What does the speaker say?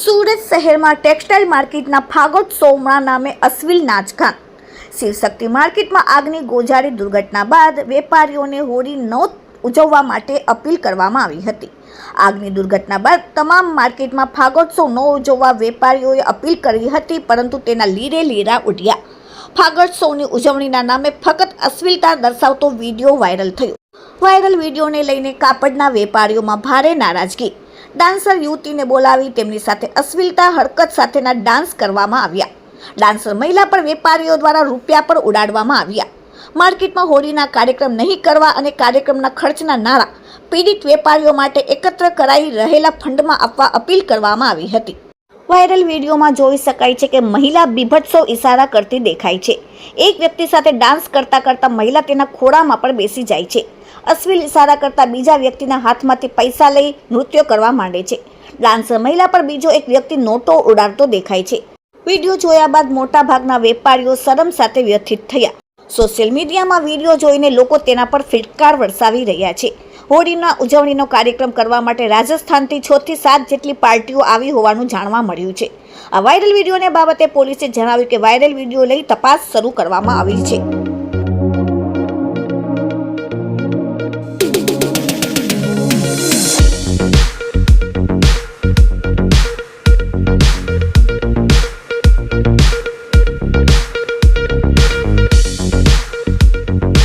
સુરત શહેરમાં ટેક્સટાઇલ માર્કેટના ફાગોટ સોમણા નામે અશ્વિલ નાચખાન શિવશક્તિ માર્કેટમાં આગની ગોજારી દુર્ઘટના બાદ વેપારીઓને હોળી ન ઉજવવા માટે અપીલ કરવામાં આવી હતી. આગની દુર્ઘટના બાદ તમામ માર્કેટમાં ફાગોત્સવ ન ઉજવવા વેપારીઓએ અપીલ કરી હતી, પરંતુ તેના લીરે લીરા ઉડ્યા. ફાગોત્સવની ઉજવણીના નામે ફક્ત અશ્વિલતા દર્શાવતો વીડિયો વાયરલ થયો. વાયરલ વિડીયોને લઈને કાપડના વેપારીઓમાં ભારે નારાજગી. ડાન્સર યુવતીને બોલાવી તેમની સાથે અશ્લીલતા, હરકત સાથેના ડાન્સ કરવામાં આવ્યા. ડાન્સર મહિલા પર વેપારીઓ દ્વારા રૂપિયા પર ઉડાડવામાં આવ્યા. માર્કેટમાં હોળીના કાર્યક્રમ નહીં કરવા અને કાર્યક્રમના ખર્ચના નાણાં પીડિત વેપારીઓ માટે એકત્ર કરાઈ રહેલા ફંડમાં આપવા અપીલ કરવામાં આવી હતી. વાયરલ વિડીયોમાં જોઈ શકાય છે કે મહિલા બીભત્સો ઇશારા કરતી દેખાય છે. એક વ્યક્તિ સાથે ડાન્સ કરતા કરતા મહિલા તેના ખોળામાં પણ બેસી જાય છે. અશ્લીલ ઇશારા કરતા બીજા વ્યક્તિના હાથમાંથી પૈસા લઈ નૃત્ય કરવા માંડે છે. ડાન્સર મહિલા પર બીજો એક વ્યક્તિ નોટો ઉડાડતો દેખાય છે. વીડિયો જોયા બાદ મોટાભાગના વેપારીઓ શરમ સાથે વ્યથિત થયા. સોશિયલ મીડિયામાં વીડિયો જોઈને લોકો તેના પર ફિટકાર વરસાવી રહ્યા છે. હોળીના ઉજવણીનો કાર્યક્રમ કરવા માટે રાજસ્થાનથી છ થી સાત જેટલી પાર્ટીઓ આવી હોવાનું જાણવા મળ્યું છે. આ વાયરલ વિડીયોને બાબતે પોલીસે જણાવ્યું કે વાયરલ વીડિયો લઈ તપાસ શરૂ કરવામાં આવી છે.